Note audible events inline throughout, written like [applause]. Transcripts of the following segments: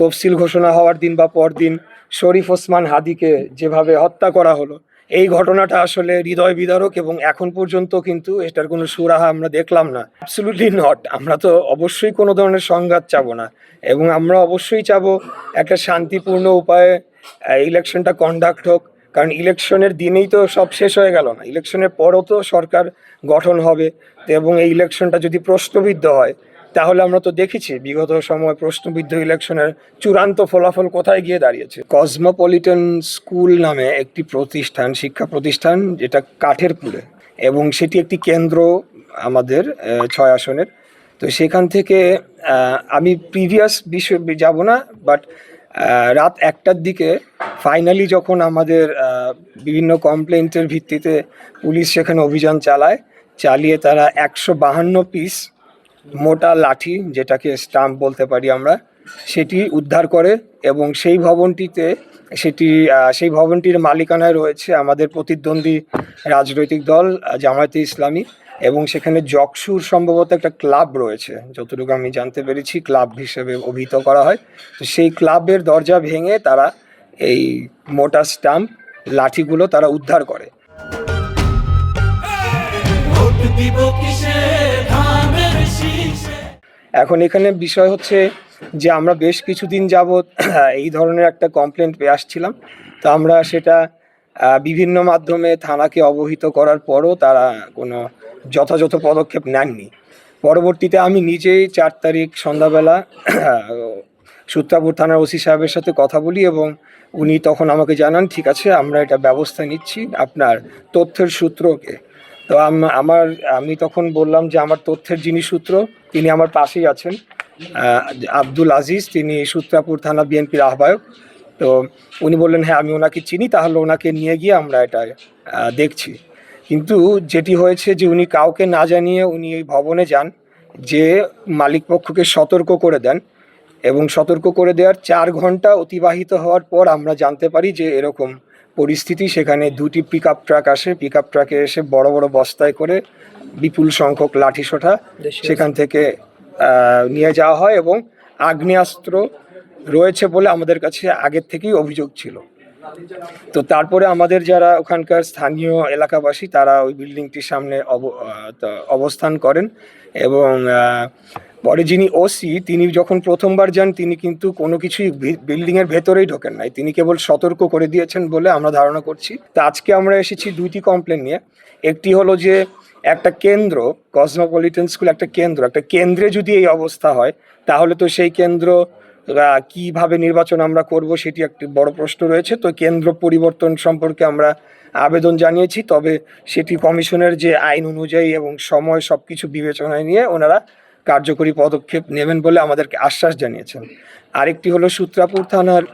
তফসিল ঘোষণা হওয়ার দিন বা পরদিন শরীফ ওসমান হাদিকে যেভাবে হত্যা করা হলো, এই ঘটনাটা আসলে হৃদয় বিদারক এবং এখন পর্যন্ত কিন্তু এটার কোনো সুরাহা আমরা দেখলাম না। অ্যাবসলুটলি নট আমরা তো অবশ্যই কোনো ধরনের সংঘাত চাবো না এবং আমরা অবশ্যই চাবো একটা শান্তিপূর্ণ উপায়ে ইলেকশনটা কন্ডাক্ট হোক। কারণ ইলেকশনের দিনেই তো সব শেষ হয়ে গেল না। ইলেকশনের পরও তো সরকার গঠন হবে এবং এই ইলেকশনটা যদি প্রশ্নবিদ্ধ হয় তাহলে আমরা তো দেখেছি, বিগত সময় প্রশ্নবিদ্ধ ইলেকশনের চূড়ান্ত ফলাফল কোথায় গিয়ে দাঁড়িয়েছে? কসমোপলিটন স্কুল নামে একটি প্রতিষ্ঠান, শিক্ষা প্রতিষ্ঠান, যেটা কাঠের কাঠেরপুরে। এবং সেটি একটি কেন্দ্র আমাদের ছয় আসনের। তো সেখান থেকে আমি প্রিভিয়াস বিষয় যাব না, বাট রাত একটার দিকে ফাইনালি যখন আমাদের বিভিন্ন কমপ্লেন্টের ভিত্তিতে পুলিশ সেখানে অভিযান চালায়, চালিয়ে তারা একশো বাহান্ন পিস মোটা লাঠি যেটাকে স্টাম্প বলতে পারি আমরা, সেটি উদ্ধার করে এবং সেই ভবনটিতে সেটি সেই ভবনটির মালিকানায় রয়েছে আমাদের প্রতিদ্বন্দ্বী রাজনৈতিক দল, জামায়াতে ইসলামী এবং সেখানে জকসুর সম্ভবত একটা ক্লাব রয়েছে। যতটুকু আমি জানতে পেরেছি, ক্লাব হিসেবে অভিহিত করা হয়। তো সেই ক্লাবের দরজা ভেঙে তারা এই মোটা স্টাম্প লাঠিগুলো তারা উদ্ধার করে। দিব কিসে এখন এখানে বিষয় হচ্ছে যে আমরা বেশ কিছুদিন যাবৎ [clears throat] এই ধরনের একটা কমপ্লেন পেয়ে আসছিলাম। তো আমরা সেটা বিভিন্ন মাধ্যমে থানাকে অবহিত করার পরও তারা কোনো যথাযথ পদক্ষেপ নেননি। পরবর্তীতে আমি নিজেই চার তারিখ সন্ধ্যাবেলা [clears throat] সূত্রাপুর থানার ওসি সাহেবের সাথে কথা বলি এবং উনি তখন আমাকে জানান, ঠিক আছে, আমরা এটা ব্যবস্থা নিচ্ছি। আপনার তথ্যের সূত্রকে তো আমার, আমি তখন বললাম যে আমার তথ্যের যিনি সূত্র, তিনি আমার পাশেই আছেন আব্দুল আজিজ, তিনি সূত্রাপুর থানা বিএনপির আহ্বায়ক। তো উনি বললেন হ্যাঁ আমি ওনাকে চিনি, তাহলে ওনাকে নিয়ে গিয়ে আমরা এটা দেখছি। কিন্তু যেটি হয়েছে যে উনি কাউকে না জানিয়ে উনি এই ভবনে যান, যে মালিক পক্ষকে সতর্ক করে দেন, এবং সতর্ক করে দেওয়ার চার ঘণ্টা অতিবাহিত হওয়ার পর আমরা জানতে পারি যে এরকম পরিস্থিতি সেখানে দুটি পিক আপ ট্রাক আসে। পিক আপ ট্রাকে এসে বড় বড় বস্তায় করে বিপুল সংখ্যক লাঠি সোঠা সেখান থেকে নিয়ে যাওয়া হয় এবং আগ্নেয়াস্ত্র রয়েছে বলে আমাদের কাছে আগের থেকেই অভিযোগ ছিল। তো তারপরে আমাদের যারা ওখানকার স্থানীয় এলাকাবাসী তারা ওই বিল্ডিংটির সামনে অব- অবস্থান করেন এবং পরে যিনি ওসি তিনি যখন প্রথমবার যান, তিনি কিন্তু কোনো কিছুই বিল্ডিং এর ভেতরেই ঢোকেন নাই। তিনি কেবল সতর্ক করে দিয়েছেন বলে আমরা ধারণা করছি। তো আজকে আমরা এসেছি দুইটি কমপ্লেন নিয়ে। একটি হলো যে, একটা কেন্দ্র কসমোপলিটন স্কুল একটা কেন্দ্র, একটা কেন্দ্রে যদি এই অবস্থা হয়, তাহলে তো সেই কেন্দ্র কীভাবে নির্বাচন আমরা করব সেটি একটি বড় প্রশ্ন রয়েছে। তো কেন্দ্র পরিবর্তন সম্পর্কে আমরা আবেদন জানিয়েছি, তবে সেটি কমিশনের যে আইন অনুযায়ী এবং সময় সব কিছু বিবেচনায় নিয়ে ওনারা কার্যকরী পদক্ষেপ নেবেন বলে আমাদেরকে আশ্বাস জানিয়েছেন। আরেকটি হলো সূত্রাপুর থানার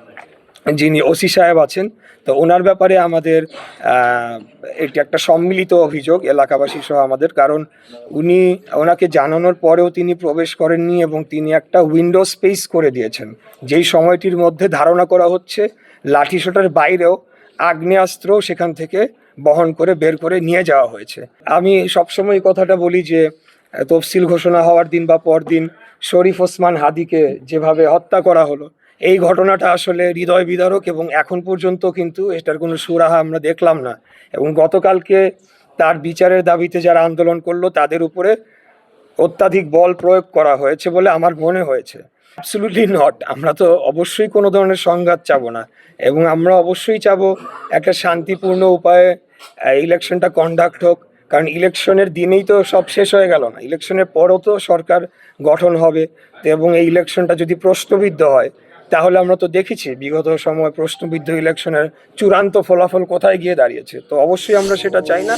যিনি ওসি সাহেব আছেন, তো ওনার ব্যাপারে আমাদের এটি একটা সম্মিলিত অভিযোগ এলাকাবাসী সহ আমাদের, কারণ উনি, ওনাকে জানানোর পরেও তিনি প্রবেশ করেননি এবং তিনি একটা উইন্ডো স্পেস করে দিয়েছেন। যেই সময়টির মধ্যে ধারণা করা হচ্ছে লাঠিসোটার বাইরেও আগ্নেয়াস্ত্র সেখান থেকে বহন করে, বের করে নিয়ে যাওয়া হয়েছে। আমি সবসময় কথাটা বলি যে তফসিল ঘোষণা হওয়ার দিন বা পরদিন শরীফ ওসমান হাদিকে যেভাবে হত্যা করা হলো, এই ঘটনাটা আসলে হৃদয় বিদারক এবং এখন পর্যন্ত কিন্তু এটার কোনো সুরাহা আমরা দেখলাম না। এবং গতকালকে তার বিচারের দাবিতে যারা আন্দোলন করল, তাদের উপরে অত্যাধিক বল প্রয়োগ করা হয়েছে বলে আমার মনে হয়েছে। অ্যাবসলুটলি নট আমরা তো অবশ্যই কোনো ধরনের সংঘাত চাবো না। এবং আমরা অবশ্যই চাবো একটা শান্তিপূর্ণ উপায়ে ইলেকশনটা কন্ডাক্ট হোক। কারণ ইলেকশনের দিনেই তো সব শেষ হয়ে গেল না। ইলেকশনের পরও তো সরকার গঠন হবে এবং এই ইলেকশনটা যদি প্রশ্নবিদ্ধ হয়, তাহলে আমরা তো দেখেছি বিগত সময় প্রশ্নবিদ্ধ ইলেকশনের চূড়ান্ত ফলাফল কোথায় গিয়ে দাঁড়িয়েছে। তো অবশ্যই আমরা সেটা চাই না।